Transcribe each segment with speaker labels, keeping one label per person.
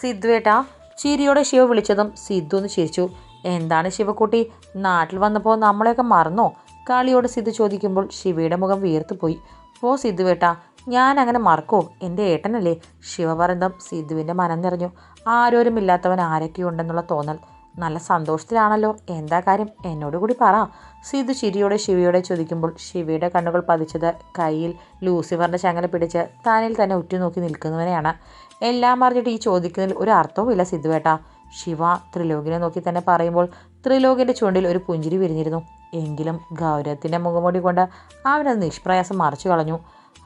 Speaker 1: സിദ്ധുവേട്ടാ ചിരിയോടെ ശിവ വിളിച്ചതും സിദ്ധു ഒന്ന് ചിരിച്ചു. എന്താണ് ശിവക്കുട്ടി? നാട്ടിൽ വന്നപ്പോൾ നമ്മളെയൊക്കെ മറന്നോ? കാളിയോട് സിദ്ധു ചോദിക്കുമ്പോൾ ശിവയുടെ മുഖം വീർത്തുപോയി. ഓ സിദ്ധുവേട്ടാ ഞാൻ അങ്ങനെ മറക്കോ? എന്റെ ഏട്ടനല്ലേ? ശിവ പറയുന്നതും സിദ്ധുവിന്റെ മനം നിറഞ്ഞു. ആരോരുമില്ലാത്തവൻ ആരൊക്കെയുണ്ടെന്നുള്ള തോന്നൽ. നല്ല സന്തോഷത്തിലാണല്ലോ. എന്താ കാര്യം? എന്നോട് കൂടി പറ. സിദ്ധു ചിരിയോടെ ശിവയോടെ ചോദിക്കുമ്പോൾ ശിവയുടെ കണ്ണുകൾ പതിച്ചത് കയ്യിൽ ലൂസിഫറിന്റെ ചങ്ങല പിടിച്ച് താനിൽ തന്നെ ഉറ്റുനോക്കി നിൽക്കുന്നവനെയാണ്. എല്ലാം അറിഞ്ഞിട്ട് ഈ ചോദിക്കുന്നതിൽ ഒരു അർത്ഥവുമില്ല സിദ്ധുവേട്ട ശിവ ത്രിലോകിനെ നോക്കി തന്നെ പറയുമ്പോൾ ത്രിലോകിന്റെ ചുണ്ടിൽ ഒരു പുഞ്ചിരി വിരിഞ്ഞിരുന്നു. എങ്കിലും ഗൗരവത്തിന്റെ മുഖംമൂടി കൊണ്ട് അവനത് നിഷ്പ്രയാസം മറച്ചു കളഞ്ഞു.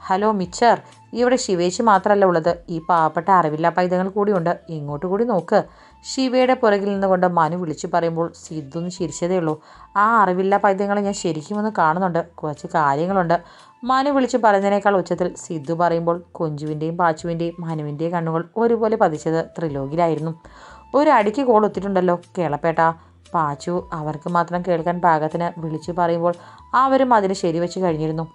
Speaker 1: ഹലോ മിച്ചർ ഇവിടെ ശിവേശി മാത്രമല്ല ഉള്ളത്. ഈ പാവപ്പെട്ട അറിവില്ല പൈതങ്ങൾ കൂടിയുണ്ട്. ഇങ്ങോട്ട് കൂടി നോക്ക്. ശിവയുടെ പുറകിൽ നിന്നുകൊണ്ട് മനു വിളിച്ചു പറയുമ്പോൾ സിദ്ധു ഒന്ന് ചിരിച്ചതേ ഉള്ളൂ. ആ അറിവില്ല പൈതങ്ങളെ ഞാൻ ശരിക്കും ഒന്ന് കാണുന്നുണ്ട്. കുറച്ച് കാര്യങ്ങളുണ്ട്. മനു വിളിച്ചു പറഞ്ഞതിനേക്കാൾ ഉച്ചത്തിൽ സിദ്ധു പറയുമ്പോൾ കൊഞ്ചുവിന്റെയും പാച്ചുവിന്റെയും മനുവിന്റെയും കണ്ണുകൾ ഒരുപോലെ പതിച്ചത് ത്രിലോകിലായിരുന്നു. ഒരു അടിക്ക് കോൾ ഒത്തിട്ടുണ്ടല്ലോ കേളപ്പേട്ട. പാച്ചു അവർക്ക് മാത്രം കേൾക്കാൻ പാകത്തിന് വിളിച്ചു പറയുമ്പോൾ അവരും അതിന് ശരിവെച്ച് കഴിഞ്ഞിരുന്നു.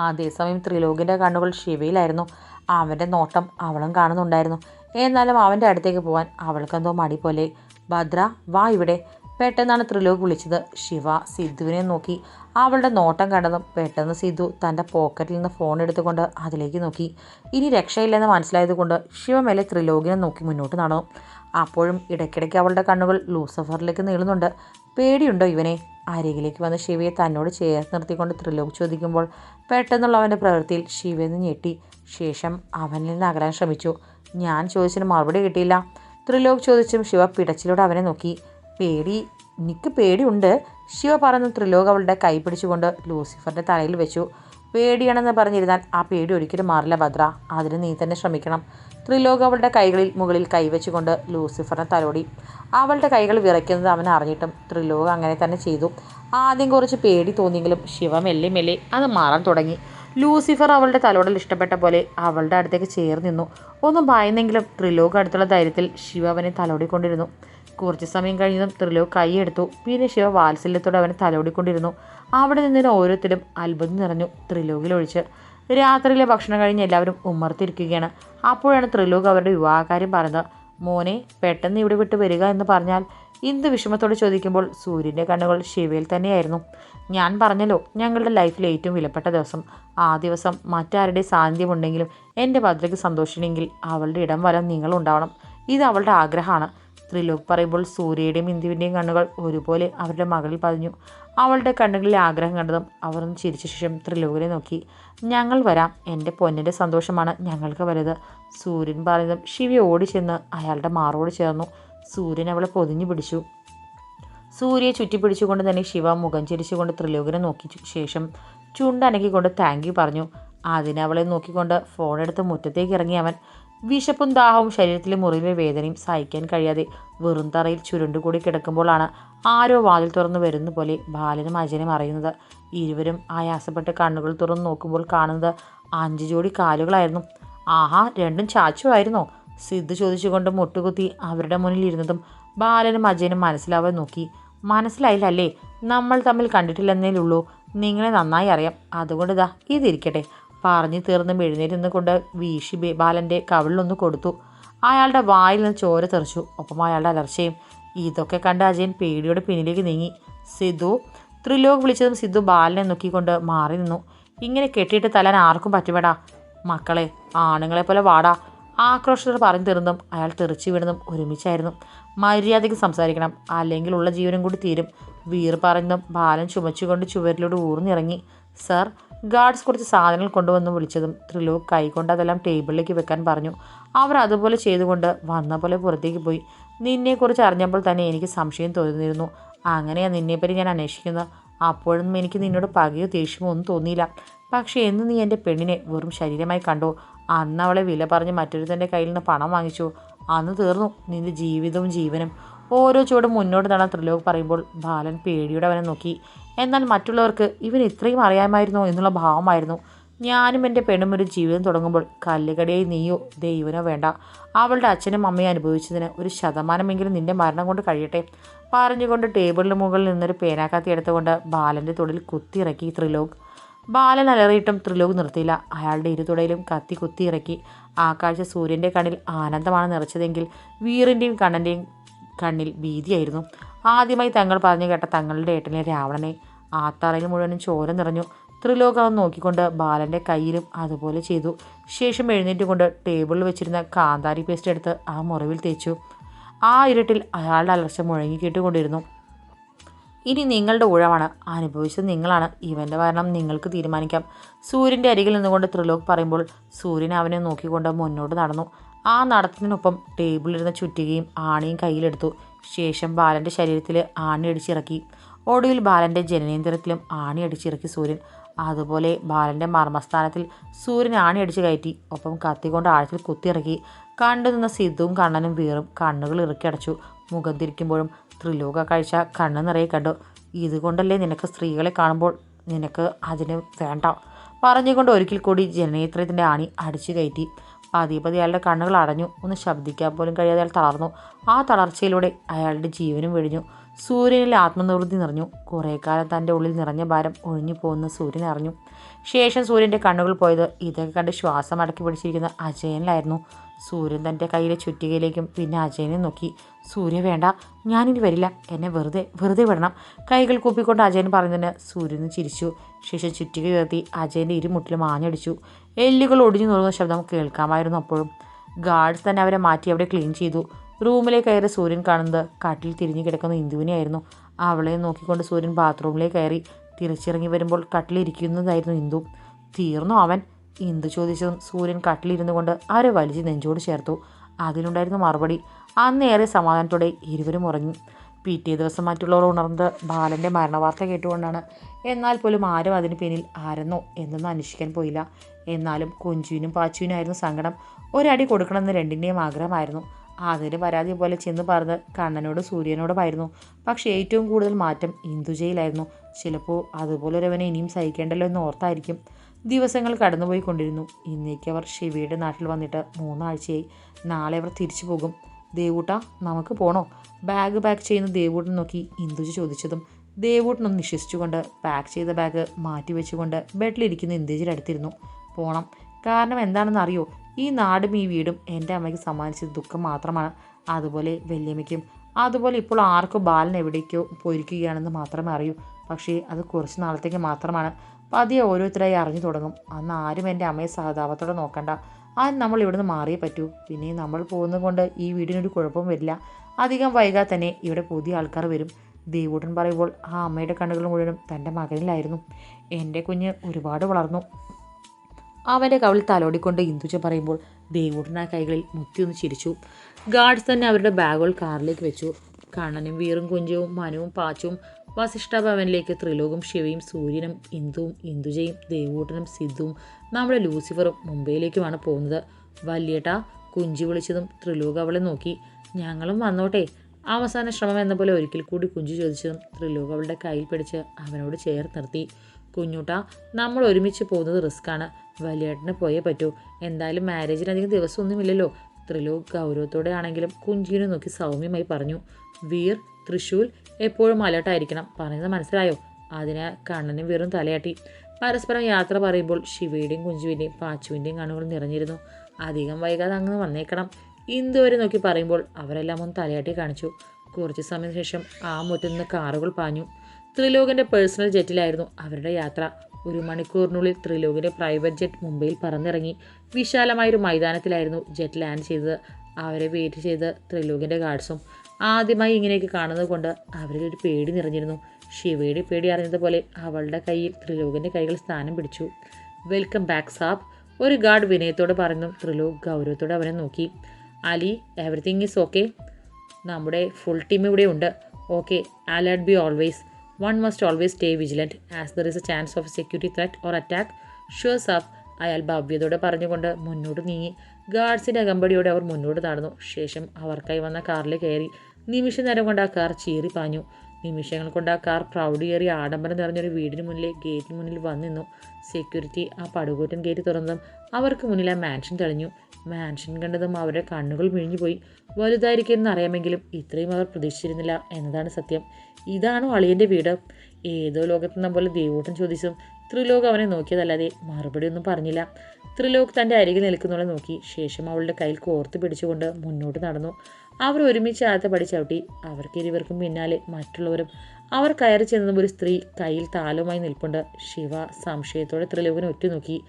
Speaker 1: അതേസമയം ത്രിലോകിന്റെ കണ്ണുകൾ ശിവയിലായിരുന്നു. അവന്റെ നോട്ടം അവളും കാണുന്നുണ്ടായിരുന്നു. എന്നാലും അവന്റെ അടുത്തേക്ക് പോകാൻ അവൾക്കെന്തോ മടി പോലെ. ഭദ്ര വാ ഇവിടെ. പെട്ടെന്നാണ് ത്രിലോക് വിളിച്ചത്. ശിവ സിദ്ധുവിനെ നോക്കി. അവളുടെ നോട്ടം കണ്ടതും പെട്ടെന്ന് സിദ്ധു തന്റെ പോക്കറ്റിൽ നിന്ന് ഫോൺ എടുത്തുകൊണ്ട് അതിലേക്ക് നോക്കി. ഇനി രക്ഷയില്ലെന്ന് മനസ്സിലായതുകൊണ്ട് ശിവ മേലെ ത്രിലോകിനെ നോക്കി മുന്നോട്ട് നടന്നു. അപ്പോഴും ഇടയ്ക്കിടയ്ക്ക് അവളുടെ കണ്ണുകൾ ലൂസഫറിലേക്ക് നീളുന്നുണ്ട്. പേടിയുണ്ടോ ഇവനെ? അരികിലേക്ക് വന്ന് ശിവയെ തന്നോട് ചേർത്ത് നിർത്തിക്കൊണ്ട് ത്രിലോക് ചോദിക്കുമ്പോൾ പെട്ടെന്നുള്ള അവന്റെ പ്രവൃത്തിയിൽ ശിവന്ന് ഞെട്ടി. ശേഷം അവനിൽ നിന്ന് അകലാൻ ശ്രമിച്ചു. ഞാൻ ചോദിച്ചതിന് മറുപടി കിട്ടിയില്ല. ത്രിലോക് ചോദിച്ചും ശിവ പിടച്ചിലൂടെ അവനെ നോക്കി. പേടി എനിക്ക് പേടിയുണ്ട്. ശിവ പറഞ്ഞു ത്രിലോക് അവളുടെ കൈ പിടിച്ചുകൊണ്ട് ലൂസിഫറിന്റെ തലയിൽ വെച്ചു. പേടിയാണെന്ന് പറഞ്ഞിരുന്നാൽ ആ പേടി ഒരിക്കലും മാറില്ല ഭദ്ര. അതിന് നീ തന്നെ ശ്രമിക്കണം. ത്രിലോക് അവളുടെ കൈകളിൽ മുകളിൽ കൈവച്ചുകൊണ്ട് ലൂസിഫറിനെ തലോടി. അവളുടെ കൈകൾ വിറയ്ക്കുന്നത് അവൻ അറിഞ്ഞിട്ടും ത്രിലോക് അങ്ങനെ തന്നെ ചെയ്തു. ആദ്യം കുറച്ച് പേടി തോന്നിയെങ്കിലും ശിവ മെല്ലെ മെല്ലെ അത് മാറാൻ തുടങ്ങി. ലൂസിഫർ അവളുടെ തലോടൽ ഇഷ്ടപ്പെട്ട പോലെ അവളുടെ അടുത്തേക്ക് ചേർന്ന് നിന്നു. ഒന്ന് ഭയന്നെങ്കിലും ത്രിലോക് അടുത്തുള്ള ധൈര്യത്തിൽ ശിവ അവനെ തലോടിക്കൊണ്ടിരുന്നു. കുറച്ച് സമയം കഴിഞ്ഞതും ത്രിലോക് കൈയെടുത്തു പിന്നെ ശിവ വാത്സല്യത്തോടെ അവനെ തലോടിക്കൊണ്ടിരുന്നു. അവിടെ നിന്നിന് ഓരോരുത്തരും അത്ഭുതം നിറഞ്ഞു ത്രിലോകിലൊഴിച്ച് രാത്രിയിലെ ഭക്ഷണം കഴിഞ്ഞ് എല്ലാവരും ഉമർത്തിരിക്കുകയാണ്. അപ്പോഴാണ് ത്രിലോക് അവരുടെ വിവാഹകാര്യം പറഞ്ഞത്. മോനെ പെട്ടെന്ന് ഇവിടെ വിട്ട് വരിക എന്ന് പറഞ്ഞാൽ ഇന്ത് വിഷമത്തോട് ചോദിക്കുമ്പോൾ സൂര്യന്റെ കണ്ണുകൾ ശിവയിൽ തന്നെയായിരുന്നു. ഞാൻ പറഞ്ഞല്ലോ ഞങ്ങളുടെ ലൈഫിലെ ഏറ്റവും വിലപ്പെട്ട ദിവസം. ആ ദിവസം മറ്റാരുടെ സാന്നിധ്യമുണ്ടെങ്കിലും എന്റെ ഭദ്രയ്ക്ക് സന്തോഷിക്കണമെങ്കിൽ അവളുടെ ഇടം വലം നിങ്ങളുണ്ടാവണം ഇത് അവളുടെ ആഗ്രഹമാണ്. ത്രിലോക് പറയുമ്പോൾ സൂര്യയുടെയും ഇന്ദുവിന്റെയും കണ്ണുകൾ ഒരുപോലെ അവരുടെ മകളിൽ പതിഞ്ഞു. അവളുടെ കണ്ണുകളിലെ ആഗ്രഹം കണ്ടതും അവർ ഒന്ന് ചിരിച്ച ശേഷം ത്രിലോകിനെ നോക്കി. ഞങ്ങൾ വരാം. എന്റെ പൊന്നിന്റെ സന്തോഷമാണ് ഞങ്ങൾക്ക് വലുത്. സൂര്യൻ പറയുന്നതും ശിവ ചെന്ന് അയാളുടെ മാറോട് ചേർന്നു. സൂര്യൻ അവളെ പൊതിഞ്ഞു പിടിച്ചു. സൂര്യയെ ചുറ്റിപ്പിടിച്ചുകൊണ്ട് തന്നെ ശിവ മുഖം ചിരിച്ചുകൊണ്ട് ത്രിലോകനെ നോക്കി. ശേഷം ചുണ്ടനക്കിക്കൊണ്ട് താങ്ക് യു പറഞ്ഞു. അതിനവളെ നോക്കിക്കൊണ്ട് ഫോണെടുത്ത് മുറ്റത്തേക്ക് ഇറങ്ങി അവൻ വിശപ്പും ദാഹവും ശരീരത്തിലെ മുറിവിലെ വേദനയും സഹിക്കാൻ കഴിയാതെ വെറും തറയിൽ ചുരുണ്ടുകൂടി കിടക്കുമ്പോഴാണ് ആരോ വാതിൽ തുറന്നു വരുന്ന പോലെ ബാലനും അജനും അറിയുന്നത്. ഇരുവരും ആയാസപ്പെട്ട് കണ്ണുകൾ തുറന്നു നോക്കുമ്പോൾ കാണുന്നത് അഞ്ച് ജോഡി കാലുകളായിരുന്നു. ആഹാ രണ്ടും ചാച്ചുവായിരുന്നോ? സിദ്ധു ചോദിച്ചുകൊണ്ട് മുട്ടുകുത്തി അവരുടെ മുന്നിൽ ഇരുന്നതും ബാലനും അജയനും മനസ്സിലാവാൻ നോക്കി. മനസ്സിലായില്ല അല്ലേ നമ്മൾ തമ്മിൽ കണ്ടിട്ടില്ലെന്നേലുള്ളൂ നിങ്ങളെ നന്നായി അറിയാം. അതുകൊണ്ട് ഇതാ ഇതിരിക്കട്ടെ. പറഞ്ഞു തീർന്ന് എഴുന്നേറ്റ് കൊണ്ട് വീശി ബാലന്റെ കവിളിലൊന്ന് കൊടുത്തു. അയാളുടെ വായിൽ നിന്ന് ചോര തെറിച്ചു. ഒപ്പം അയാളുടെ അലർച്ചയും. ഇതൊക്കെ കണ്ട് അജയൻ പേടിയോടെ പിന്നിലേക്ക് നീങ്ങി. സിദ്ധു ത്രിലോക് വിളിച്ചതും സിദ്ധു ബാലനെ നോക്കിക്കൊണ്ട് മാറി നിന്നു. ഇങ്ങനെ കെട്ടിയിട്ട് തലാൻ ആർക്കും പറ്റുമെടാ. മക്കളെ ആണുങ്ങളെ പോലെ വാടാ. ആക്രോശത്തോടെ പറഞ്ഞു തീർന്നതും അയാൾ തെറിച്ചു വീണതും ഒരുമിച്ചായിരുന്നു. മര്യാദയ്ക്ക് സംസാരിക്കണം. അല്ലെങ്കിൽ ഉള്ള ജീവനും കൂടി തീരും. വീർ പറഞ്ഞതും ബാലൻ ചുമച്ചുകൊണ്ട് ചുവരിലൂടെ ഊർന്നിറങ്ങി. സർ ഗാർഡ്സ് കുറച്ച് സാധനങ്ങൾ കൊണ്ടുവന്ന് വിളിച്ചതും ത്രിലോക് കൈകൊണ്ട് അതെല്ലാം ടേബിളിലേക്ക് വെക്കാൻ പറഞ്ഞു. അവർ അതുപോലെ ചെയ്തുകൊണ്ട് വന്ന പോലെ പുറത്തേക്ക് പോയി. നിന്നെക്കുറിച്ച് അറിഞ്ഞപ്പോൾ തന്നെ എനിക്ക് സംശയം തോന്നിയിരുന്നു. അങ്ങനെയാണ് നിന്നെപ്പറ്റി ഞാൻ അന്വേഷിക്കുന്നത്. അപ്പോഴൊന്നും എനിക്ക് നിന്നോട് പകയോ ദേഷ്യമോ ഒന്നും തോന്നിയില്ല. പക്ഷേ എന്ന് നീ എന്റെ പെണ്ണിനെ വെറും ശരീരമായി കണ്ടോ? അന്ന് അവളെ വില പറഞ്ഞ് മറ്റൊരുത്തന്റെ കയ്യിൽ നിന്ന് പണം വാങ്ങിച്ചു. അന്ന് തീർന്നു നിന്റെ ജീവിതവും ജീവനും. ഓരോ ചുവടും മുന്നോട്ട് നടന്ന ത്രിലോക് പറയുമ്പോൾ ബാലൻ പേടിയോടെ അവനെ നോക്കി. എന്നാൽ മറ്റുള്ളവർക്ക് ഇവൻ ഇത്രയും അറിയാമായിരുന്നോ എന്നുള്ള ഭാവമായിരുന്നു. ഞാനും എന്റെ പെണ്ണും ഒരു ജീവിതം തുടങ്ങുമ്പോൾ കല്ലുകടിയായി നീയോ ദൈവനോ വേണ്ട. അവളുടെ അച്ഛനും അമ്മയും അനുഭവിച്ചതിന് ഒരു ശതമാനമെങ്കിലും നിന്റെ മരണം കൊണ്ട് കഴിയട്ടെ. പറഞ്ഞുകൊണ്ട് ടേബിളിന് മുകളിൽ നിന്നൊരു പേനാക്കാത്തി എടുത്തുകൊണ്ട് ബാലന്റെ തൊടിൽ കുത്തിയിറക്കി ത്രിലോക്. ബാലൻ അലറിയിട്ടും ത്രിലോക് നിർത്തിയില്ല. അയാളുടെ ഇരുതുടയിലും കത്തി കുത്തി ഇറക്കി കാഴ്ച സൂര്യന്റെ കണ്ണിൽ ആനന്ദമാണ് നിറച്ചതെങ്കിൽ വീറിന്റെയും കണ്ണന്റെയും കണ്ണിൽ ഭീതിയായിരുന്നു. ആദ്യമായി തങ്ങൾ പറഞ്ഞു കേട്ട തങ്ങളുടെ ഏട്ടനെ രാവണനെ. ആത്താറയിൽ തറയിൽ മുഴുവനും ചോര നിറഞ്ഞു. ത്രിലോക് നോക്കിക്കൊണ്ട് ബാലന്റെ കയ്യിലും അതുപോലെ ചെയ്തു. ശേഷം എഴുന്നേറ്റ് കൊണ്ട് ടേബിളിൽ വെച്ചിരുന്ന കാന്താരി പേസ്റ്റ് എടുത്ത് ആ മുറിവിൽ തേച്ചു. ആ ഇരുട്ടിൽ അയാളുടെ അലർച്ച മുഴങ്ങി കേട്ടുകൊണ്ടിരുന്നു. ഇനി നിങ്ങളുടെ ഊഴമാണ് അനുഭവിച്ചത് നിങ്ങളാണ്. ഇവന്റെ കാരണം നിങ്ങൾക്ക് തീരുമാനിക്കാം. സൂര്യന്റെ അരികിൽ നിന്നുകൊണ്ട് ത്രിലോക് പറയുമ്പോൾ സൂര്യൻ അവനെ നോക്കിക്കൊണ്ട് മുന്നോട്ട് നടന്നു. ആ നടത്തിനൊപ്പം ടേബിളിലിരുന്ന ചുറ്റികയും ആണിയും കയ്യിലെടുത്തു. ശേഷം ബാലന്റെ ശരീരത്തിൽ ആണി അടിച്ചിറക്കി. ഒടുവിൽ ബാലന്റെ ജനനേന്ദ്രത്തിലും ആണി അടിച്ചിറക്കി സൂര്യൻ. അതുപോലെ ബാലന്റെ മർമ്മസ്ഥാനത്തിൽ സൂര്യൻ ആണി അടിച്ചു കയറ്റി. ഒപ്പം കത്തിക്കൊണ്ട് ആഴത്തിൽ കുത്തിയിറക്കി. കണ്ടു നിന്ന സിദ്ധുവും കണ്ണനും വീറും കണ്ണുകൾ ഇറുക്കി അടച്ചു. മുഖം തിരിക്കുമ്പോഴും ത്രിലോക കാഴ്ച കണ്ണു നിറയെ കണ്ടു. ഇതുകൊണ്ടല്ലേ നിനക്ക് സ്ത്രീകളെ കാണുമ്പോൾ നിനക്ക് അതിന് വേണ്ട? പറഞ്ഞുകൊണ്ട് ഒരിക്കൽ കൂടി ജനനേത്രത്തിന്റെ ആണി അടിച്ചു കയറ്റി. പതിയെ പതി അയാളുടെ കണ്ണുകൾ അടഞ്ഞു. ഒന്ന് ശബ്ദിക്കാൻ പോലും കഴിയാതെ അയാൾ തളർന്നു. ആ തളർച്ചയിലൂടെ അയാളുടെ ജീവനും വെടിഞ്ഞു. സൂര്യനിൽ ആത്മനിവൃത്തി നിറഞ്ഞു. കുറേ കാലം തന്റെ ഉള്ളിൽ നിറഞ്ഞ ഭാരം ഒഴിഞ്ഞു പോകുന്ന സൂര്യൻ അറിഞ്ഞു. ശേഷം സൂര്യന്റെ കണ്ണുകൾ പോയത് ഇതൊക്കെ കണ്ട് ശ്വാസം അടക്കി പിടിച്ചിരിക്കുന്ന അജയനിലായിരുന്നു. സൂര്യൻ തന്റെ കയ്യിലെ ചുറ്റികയിലേക്കും പിന്നെ അജയനെ നോക്കി. സൂര്യ വേണ്ട. ഞാനിനി വരില്ല. എന്നെ വെറുതെ വെറുതെ വിടണം. കൈകൾ കൂപ്പിക്കൊണ്ട് അജയൻ പറഞ്ഞതിന് സൂര്യന് ചിരിച്ചു. ശേഷം ചുറ്റിക ഉയർത്തി അജയന്റെ ഇരുമുട്ടിലും ആഞ്ഞടിച്ചു. എല്ലുകൾ ഒടിഞ്ഞു നോറുന്ന ശബ്ദം കേൾക്കാമായിരുന്നു അപ്പോഴും. ഗാർഡ്സ് തന്നെ അവരെ മാറ്റി അവിടെ ക്ലീൻ ചെയ്തു. റൂമിലേക്ക് കയറി സൂര്യൻ കാണുന്നത് കാട്ടിൽ തിരിഞ്ഞു കിടക്കുന്ന ഇന്ദുവിനെയായിരുന്നു. അവളെ നോക്കിക്കൊണ്ട് സൂര്യൻ ബാത്റൂമിലേക്ക് കയറി തിരിച്ചിറങ്ങി വരുമ്പോൾ കട്ടിലിരിക്കുന്നതായിരുന്നു ഇന്ദു. തീർന്നു അവൻ? ഇന്ദു ചോദിച്ചതും സൂര്യൻ കട്ടിലിരുന്നു കൊണ്ട് ആരെ വലിച്ച് നെഞ്ചോട് ചേർത്തു. അതിനുണ്ടായിരുന്ന മറുപടി അന്നേറെ സമാധാനത്തോടെ ഇരുവരും ഉറങ്ങി. പിറ്റേ ദിവസം മറ്റുള്ളവർ ഉണർന്നത് ബാലന്റെ മരണവാർത്ത കേട്ടുകൊണ്ടാണ്. എന്നാൽ പോലും ആരും അതിന് പിന്നിൽ ആരെന്നോ എന്തെന്ന് അന്വേഷിക്കാൻ പോയില്ല. എന്നാലും കൊഞ്ചുവിനും പാച്ചുവിനായിരുന്നു സങ്കടം. ഒരടി കൊടുക്കണമെന്ന് രണ്ടിന്റെയും ആഗ്രഹമായിരുന്നു. ആദ്യം പരാതി പോലെ ചെന്ന് പറഞ്ഞ് കണ്ണനോട് സൂര്യനോടുമായിരുന്നു പക്ഷേ ഏറ്റവും കൂടുതൽ മാറ്റം ഇന്ദുജയിലായിരുന്നു. ചിലപ്പോൾ അതുപോലെ ഒരുവനെ ഇനിയും സഹിക്കേണ്ടല്ലോ എന്ന് ഓർത്തായിരിക്കും. ദിവസങ്ങൾ കടന്നുപോയിക്കൊണ്ടിരുന്നു. ഇന്നേക്ക് അവർ ശിവയുടെ നാട്ടിൽ വന്നിട്ട് മൂന്നാഴ്ചയായി. നാളെ അവർ തിരിച്ചു പോകും. ദേവൂട്ട നമുക്ക് പോണോ? ബാഗ് പാക്ക് ചെയ്യുന്ന ദേവൂട്ടൻ നോക്കി ഇന്ദുജ ചോദിച്ചതും ദേവൂട്ടനൊന്ന് നിശ്വസിച്ചുകൊണ്ട് പാക്ക് ചെയ്ത ബാഗ് മാറ്റി വെച്ചുകൊണ്ട് ബെഡിലിരിക്കുന്ന ഇന്ദുജിയുടെ അടുത്തിരുന്നു. പോണം. കാരണം എന്താണെന്ന് അറിയോ? ഈ നാടും ഈ വീടും എന്റെ അമ്മയ്ക്ക് സമ്മാനിച്ചത് ദുഃഖം മാത്രമാണ്. അതുപോലെ വല്യമ്മയ്ക്കും. അതുപോലെ ഇപ്പോൾ ആർക്കും ബാലൻ എവിടേക്കോ പോയിരിക്കുകയാണെന്ന് മാത്രമേ അറിയൂ. പക്ഷേ അത് കുറച്ച് നാളത്തേക്ക് മാത്രമാണ്. പതിയെ ഓരോരുത്തരായി അറിഞ്ഞു തുടങ്ങും. അന്ന് ആരും എന്റെ അമ്മയെ സഹതാപത്തോടെ നോക്കണ്ട. അത് നമ്മൾ ഇവിടുന്ന് മാറിയേ പറ്റൂ. പിന്നെ നമ്മൾ പോകുന്നത് കൊണ്ട് ഈ വീടിനൊരു കുഴപ്പവും വരില്ല. അധികം വൈകാതെ തന്നെ ഇവിടെ പുതിയ ആൾക്കാർ വരും. ദേവൂട്ടൻ പറയുമ്പോൾ ആ അമ്മയുടെ കണ്ണുകൾ മുഴുവനും തന്റെ മകനിലായിരുന്നു. എന്റെ കുഞ്ഞ് ഒരുപാട് വളർന്നു. അവന്റെ കവിൾ തലോടിക്കൊണ്ട് ഇന്ദുജ പറയുമ്പോൾ ദേവൂട്ടൻ ആ കൈകളിൽ മുത്തിയൊന്ന് ചിരിച്ചു. ഗാർഡ്സ് തന്നെ അവരുടെ ബാഗുകൾ കാറിലേക്ക് വെച്ചു. കണ്ണനും വീറും കുഞ്ചവും മനുവും പാച്ചും വസിഷ്ഠ ഭവനിലേക്ക് ത്രിലോകും ശിവയും സൂര്യനും ഇന്ദുവും ഇന്ദുജയും ദേവൂട്ടനും സിദ്ധുവും നമ്മുടെ ലൂസിഫറും മുംബൈയിലേക്കുമാണ് പോകുന്നത്. വല്യേട്ട കുഞ്ചി വിളിച്ചതും ത്രിലോക് അവളെ നോക്കി. ഞങ്ങളും വന്നോട്ടെ. അവസാന ശ്രമം എന്ന പോലെ ഒരിക്കൽ കൂടി കുഞ്ചു ചോദിച്ചതും ത്രിലോക് അവളുടെ കയ്യിൽ പിടിച്ച് അവനോട് ചേർത്ത് നിർത്തി. കുഞ്ഞൂട്ട നമ്മൾ ഒരുമിച്ച് പോകുന്നത് റിസ്ക്കാണ് വലിയേട്ടന് പോയേ പറ്റൂ. എന്തായാലും മാരേജിന് അധികം ദിവസമൊന്നുമില്ലല്ലോ. ത്രിലോക് ഗൗരവത്തോടെ ആണെങ്കിലും കുഞ്ചിനെ നോക്കി സൗമ്യമായി പറഞ്ഞു. വീർ തൃശൂൽ എപ്പോഴും അലേർട്ടായിരിക്കണം. പറയുന്നത് മനസ്സിലായോ? അതിനെ കണ്ണനും വീറും തലയാട്ടി. പരസ്പരം യാത്ര പറയുമ്പോൾ ശിവയുടെയും കുഞ്ചുവിന്റെയും പാച്ചുവിന്റെയും കണ്ണുകൾ നിറഞ്ഞിരുന്നു. അധികം വൈകാതെ അങ്ങ് വന്നേക്കണം. ഇന്ദു വരെ നോക്കി പറയുമ്പോൾ അവരെല്ലാം ഒന്ന് തലയാട്ടി കാണിച്ചു. കുറച്ച് സമയത്തിന് ശേഷം ആ മുറ്റിൽ നിന്ന് കാറുകൾ പാഞ്ഞു. ത്രിലോകന്റെ പേഴ്സണൽ ജെറ്റിലായിരുന്നു അവരുടെ യാത്ര. ഒരു മണിക്കൂറിനുള്ളിൽ ത്രിലോകിന്റെ പ്രൈവറ്റ് ജെറ്റ് മുംബൈയിൽ പറന്നിറങ്ങി. വിശാലമായൊരു മൈതാനത്തിലായിരുന്നു ജെറ്റ് ലാൻഡ് ചെയ്തത്. അവരെ വെയിറ്റ് ചെയ്ത് ത്രിലോകിന്റെ ഗാർഡ്സും ആദ്യമായി ഇങ്ങനെയൊക്കെ കാണുന്നത് കൊണ്ട് അവരിൽ ഒരു പേടി നിറഞ്ഞിരുന്നു. ശിവയുടെ പേടി അറിഞ്ഞതുപോലെ അവളുടെ കയ്യിൽ ത്രിലോകന്റെ കൈകൾ സ്ഥാനം പിടിച്ചു. വെൽക്കം ബാക്ക് സാബ് ഒരു ഗാർഡ് വിനയത്തോട് പറഞ്ഞു ത്രിലോക് ഗൗരവത്തോടെ അവനെ നോക്കി. അലി എവറിത്തിങ് ഈസ് ഓക്കെ നമ്മുടെ ഫുൾ ടീം ഇവിടെ ഉണ്ട്. Okay alert be always one must always stay vigilant as there is a chance of security threat or attack sure സാബ്. അയാൾ ഭവ്യതയോടെ പറഞ്ഞുകൊണ്ട് മുന്നോട്ട് നീങ്ങി. ഗാർഡ്സിന്റെ അകമ്പടിയോടെ അവർ മുന്നോട്ട് നടന്നു. ശേഷം അവർക്കായി വന്ന കാറിൽ കയറി നിമിഷ നേരം കൊണ്ട് ആ കാർ ചീറി പാഞ്ഞു. നിമിഷങ്ങൾ കൊണ്ട് ആ കാർ പ്രൗഡ് കയറി ആഡംബരം നിറഞ്ഞൊരു വീടിന് മുന്നിലെ ഗേറ്റിന് മുന്നിൽ വന്നിരുന്നു സെക്യൂരിറ്റി ആ പടുകൂറ്റൻ ഗേറ്റ് തുറന്നതും അവർക്ക് മുന്നിൽ ആ മാൻഷൻ തെളിഞ്ഞു. മാൻഷൻ കണ്ടതും അവരുടെ കണ്ണുകൾ മിഴിഞ്ഞുപോയി. വലുതായിരിക്കുമെന്ന് അറിയാമെങ്കിലും ഇത്രയും അവർ പ്രതീക്ഷിച്ചിരുന്നില്ല എന്നതാണ് സത്യം. ഇതാണോ അളിയന്റെ വീട് ഏതോ ലോകത്തെന്ന പോലെ ദേവൂട്ടൻ ചോദിച്ചതും ത്രിലോക് അവനെ നോക്കിയതല്ലാതെ മറുപടി ഒന്നും പറഞ്ഞില്ല. ത്രിലോക് തന്റെ അരികിൽ നിൽക്കുന്നവളെ നോക്കി ശേഷം അവളുടെ കയ്യിൽ കോർത്ത് പിടിച്ചുകൊണ്ട് മുന്നോട്ട് നടന്നു. അവർ ഒരുമിച്ച് ആദ്യത്തെ ചവിട്ടി. അവർക്ക് ഇരുവർക്കും പിന്നാലെ മറ്റുള്ളവരും. അവർ കയറി ചെന്നതും ഒരു സ്ത്രീ കയ്യിൽ താലവുമായി നിൽപ്പുണ്ട്. ശിവ സംശയത്തോടെ ത്രിലോകിനെ ഉറ്റുനോക്കി.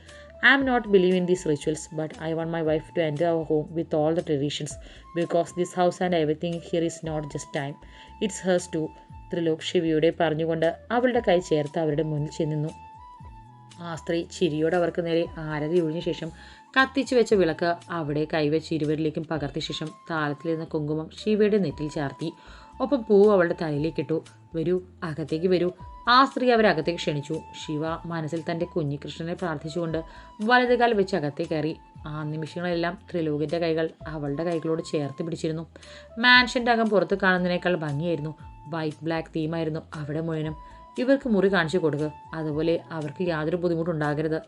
Speaker 1: I am not believe in these rituals but I want my wife to enter our home with all the traditions because this house and everything here is not just time it's hers too Trilok ശിവയുടെ പറഞ്ഞുകൊണ്ട് അവളുടെ കൈ ചേർത്ത് അവരുടെ മുന്നിൽ ചെന്നു ആ സ്ത്രീ ചിരിയോടെ അവർക്ക് നേരെ ആരതി ഒഴിഞ്ഞ ശേഷം കത്തിച്ചു വെച്ച വിളക്ക് അവിടെ കൈവച്ച് ഇരുവരിലേക്കും പകർത്തിയ ശേഷം താളത്തിലിരുന്ന കുങ്കുമം ശിവയുടെ നെറ്റിൽ ചാർത്തി. ഒപ്പം പൂവ് അവളുടെ തലയിലേക്ക് ഇട്ടു. വരൂ അകത്തേക്ക് വരൂ. ആ സ്ത്രീ അവരെ അകത്തേക്ക് ക്ഷണിച്ചു. ശിവ മനസ്സിൽ തന്റെ കുഞ്ഞികൃഷ്ണനെ പ്രാർത്ഥിച്ചുകൊണ്ട് വലതുകാൽ വെച്ച് അകത്തേക്ക് കയറി. ആ നിമിഷങ്ങളെല്ലാം ത്രിലോകിന്റെ കൈകൾ അവളുടെ കൈകളോട് ചേർത്ത് പിടിച്ചിരുന്നു. മാൻഷന്റെ അകം പുറത്ത് കാണുന്നതിനേക്കാൾ ഭംഗിയായിരുന്നു. വൈറ്റ് ബ്ലാക്ക് തീമായിരുന്നു അവിടെ മുഴുവനും. ഇവർക്ക് മുറി കാണിച്ചു കൊടുക്കുക അതുപോലെ അവർക്ക് യാതൊരു ബുദ്ധിമുട്ടുണ്ടാകരുത്.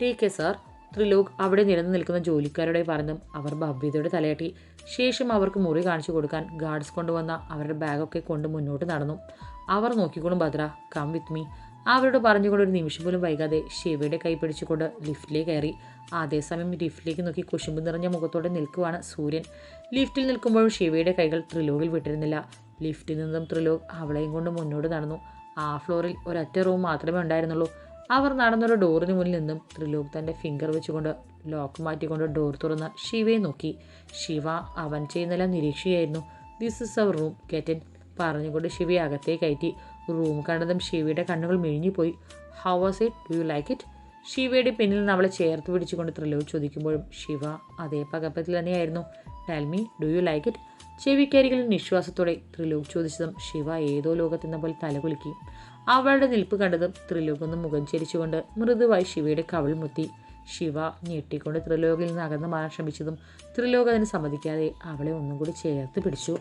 Speaker 1: ടേക്ക് കെ സാർ ത്രിലോക് അവിടെ നിരന്നു നിൽക്കുന്ന ജോലിക്കാരുടെ പറഞ്ഞും അവർ ഭവ്യതയുടെ തലയാട്ടി. ശേഷം അവർക്ക് മുറി കാണിച്ചു കൊടുക്കാൻ ഗാർഡ്സ് കൊണ്ടുവന്ന അവരുടെ ബാഗൊക്കെ കൊണ്ട് മുന്നോട്ട് നടന്നു. അവർ നോക്കിക്കോളും ഭദ്ര കം വിത്ത് മീ അവരോട് പറഞ്ഞുകൊണ്ട് ഒരു നിമിഷം പോലും വൈകാതെ ശിവയുടെ കൈ പിടിച്ചുകൊണ്ട് ലിഫ്റ്റിലേക്ക് കയറി. അതേസമയം ലിഫ്റ്റിലേക്ക് നോക്കി കുശുമ്പ് നിറഞ്ഞ മുഖത്തോടെ നിൽക്കുവാണ് സൂര്യൻ. ലിഫ്റ്റിൽ നിൽക്കുമ്പോഴും ശിവയുടെ കൈകൾ ത്രിലോകിൽ വിട്ടിരുന്നില്ല. ലിഫ്റ്റിൽ നിന്നും ത്രിലോക് അവളെയും കൊണ്ട് മുന്നോട്ട് നടന്നു. ആ ഫ്ലോറിൽ ഒരൊറ്റ റൂം മാത്രമേ ഉണ്ടായിരുന്നുള്ളൂ. അവർ നടന്നൊരു ഡോറിന് മുന്നിൽ നിന്നും ത്രിലോക് തന്റെ ഫിംഗർ വെച്ചുകൊണ്ട് ലോക്ക് മാറ്റിക്കൊണ്ട് ഡോർ തുറന്ന് ശിവയെ നോക്കി. ശിവ അവൻ ചെയ്യുന്നെല്ലാം നിരീക്ഷിക്കുകയായിരുന്നു this is our room Ketan പറഞ്ഞുകൊണ്ട് ശിവയെ അകത്തേക്ക് കയറ്റി. റൂം കണ്ടതും ശിവയുടെ കണ്ണുകൾ മിഴിഞ്ഞുപോയി. How was it do you like it ശിവയുടെ പിന്നിൽ നിന്ന് അവളെ ചേർത്ത് പിടിച്ചുകൊണ്ട് ത്രിലോക് ചോദിക്കുമ്പോഴും ശിവ അതേ പകപ്പത്തിൽ തന്നെയായിരുന്നു. Tell me do you like it ചെവിക്കരികളിൽ നിശ്വാസത്തോടെ ത്രിലോക് ചോദിച്ചതും ശിവ ഏതോ ലോകത്തെന്ന പോലെ തലകുലുക്കി അവളുടെ നിൽപ്പ് കണ്ടതും ത്രിലോക് ഒന്ന് മുഖം ചരിച്ചുകൊണ്ട് മൃദുവായി ശിവയുടെ കവൾ മുത്തി. ശിവ ഞെട്ടിക്കൊണ്ട് ത്രിലോകിൽ നിന്ന് അകന്നു മാറാൻ ശ്രമിച്ചതും ത്രിലോക് അതിന് സമ്മതിക്കാതെ അവളെ ഒന്നും കൂടി ചേർത്ത് പിടിച്ചു.